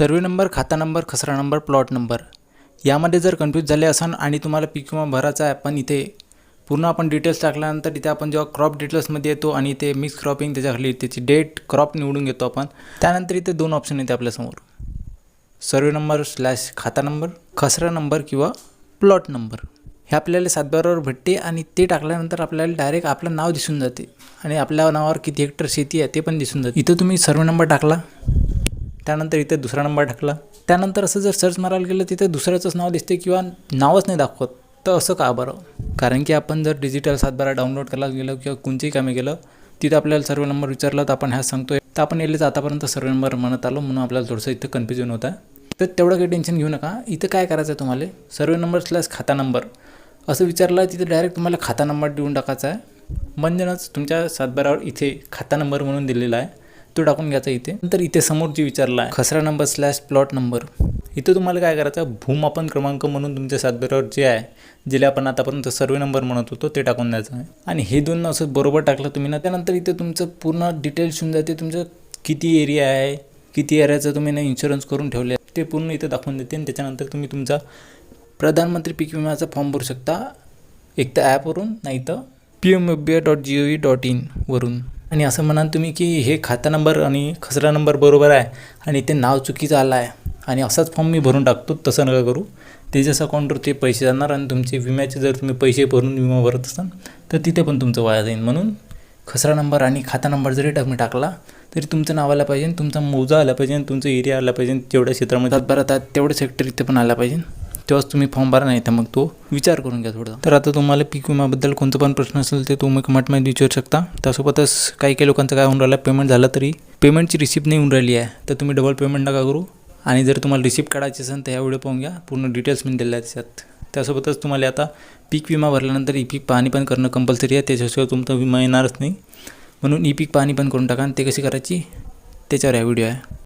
सर्वे number खाता number खसरा number plot number यामध्ये जर कन्फ्यूज झाले असाल आणि तुम्हाला पीक विमा भरायचा आहे पण इथे पूर्ण आपण डिटेल्स टाकल्यानंतर इथे आपण जेव्हा क्रॉप डिटेल्समध्ये येतो आणि इथे मिक्स क्रॉपिंग त्याच्याखाली त्याची डेट क्रॉप निवडून घेतो आपण त्यानंतर इथे दोन ऑप्शन येते आपल्यासमोर सर्वे नंबर स्लॅश खाता नंबर खसरा नंबर किंवा प्लॉट नंबर. हे आपल्याला सातबारावर भेटते आणि ते टाकल्यानंतर आपल्याला डायरेक्ट आपलं नाव दिसून जाते आणि आपल्या नावावर किती हेक्टर शेती आहे ते पण दिसून जाते. इथं तुम्ही सर्वे नंबर टाकला त्यानंतर इथे दुसरा नंबर टाकला त्यानंतर असं जर सर्च मारायला गेलं तिथे दुसऱ्याचंच नाव दिसते किंवा नावच नाही दाखवत तर असं का बरं? कारण की आपण जर डिजिटल सातबारा डाउनलोड करायला गेलो किंवा कोणतेही कामे गेलं तिथं आपल्याला सर्व नंबर विचारला तर आपण ह्या सांगतोय. तर आपण येलेच आतापर्यंत सर्व नंबर म्हणत आलो म्हणून आपल्याला थोडंसं इथं कन्फ्युजन होतं. तर तेवढं काही टेन्शन घेऊ नका. इथं काय करायचं आहे तुम्हाला? सर्व नंबर स्लॅश खाता नंबर. असं विचारलं तिथे डायरेक्ट तुम्हाला खाता नंबर देऊन टाकायचा आहे. म्हणजेच तुमच्या सातबारावर इथे खाता नंबर म्हणून दिलेला आहे. तो टाकून घ्यायचा इथे. नंतर इथे समोर जे विचारला आहे खसरा नंबर स्लॅश प्लॉट नंबर इथं तुम्हाला काय करायचं भूमापन क्रमांक म्हणून तुमच्या सातबारावर जे आहे जिला आपण आतापर्यंत सर्वे नंबर म्हणत होतो ते टाकून द्यायचं आहे. आणि हे दोन असं बरोबर टाकलं तुम्ही ना त्यानंतर इथे तुमचं पूर्ण डिटेल्स येऊन जाते तुमचं किती एरिया आहे किती एरियाचं तुम्ही ना इन्शुरन्स करून ठेवले ते पूर्ण इथे दाखवून देते. आणि त्याच्यानंतर तुम्ही तुमचा प्रधानमंत्री पीक विम्याचा फॉर्म भरू शकता. एक तर ॲपवरून नाही तर P M F B I dot G O V dot in वरून. आणि असं म्हणाल तुम्ही की हे खाता नंबर आणि खसरा नंबर बरोबर आहे आणि ते नाव चुकीचं आलं आहे. आणि असाच फॉर्म मी भरून टाकतो तसं नका करू. त्याच्याच अकाउंटवर ते पैसे जाणार आणि तुमचे विम्याचे जर तुम्ही पैसे भरून विमा भरत असाल तर तिथे पण तुमचं वाया जाईल. म्हणून खसरा नंबर आणि खाता नंबर जरी तुम्ही टाकला तरी तुमचं नाव आलं पाहिजे तुमचा मोजा आला पाहिजे तुमचं एरिया आला पाहिजे जेवढ्या क्षेत्रामध्ये. सातबारा आहेत तेवढं सेक्टर इथे पण आला पाहिजे. तेव्हाच तुम्ही फॉर्म भरा नाही तर मग तो विचार करून घ्या थोडा. तर आता तुम्हाला पीक विम्याबद्दल कोणतं पण प्रश्न असेल ते तुम्ही कमेंटमध्ये विचारू शकता. त्यासोबतच काही काही लोकांचं काय होऊन राहिलं पेमेंट झालं तरी पेमेंटची रिसिप्ट नाही होऊन राहिली आहे तर तुम्ही डबल पेमेंट नका करू. आणि जर तुम्हाला रिसिप्ट काढायची असेल तर ह्या व्हिडिओ पाहून घ्या. पूर्ण डिटेल्स मी दिलेल्या त्याच्यात त्यासोबतच तुम्हाला आता पीक विमा भरल्यानंतर ई पीक पाहणी पण करणं कंपल्सरी आहे. त्याच्याशिवाय तुमचा विमा येणारच नाही. म्हणून ई पीक पाहणी पण करून टाका आणि ते कशी करायची? त्याच्यावर हा व्हिडिओ आहे.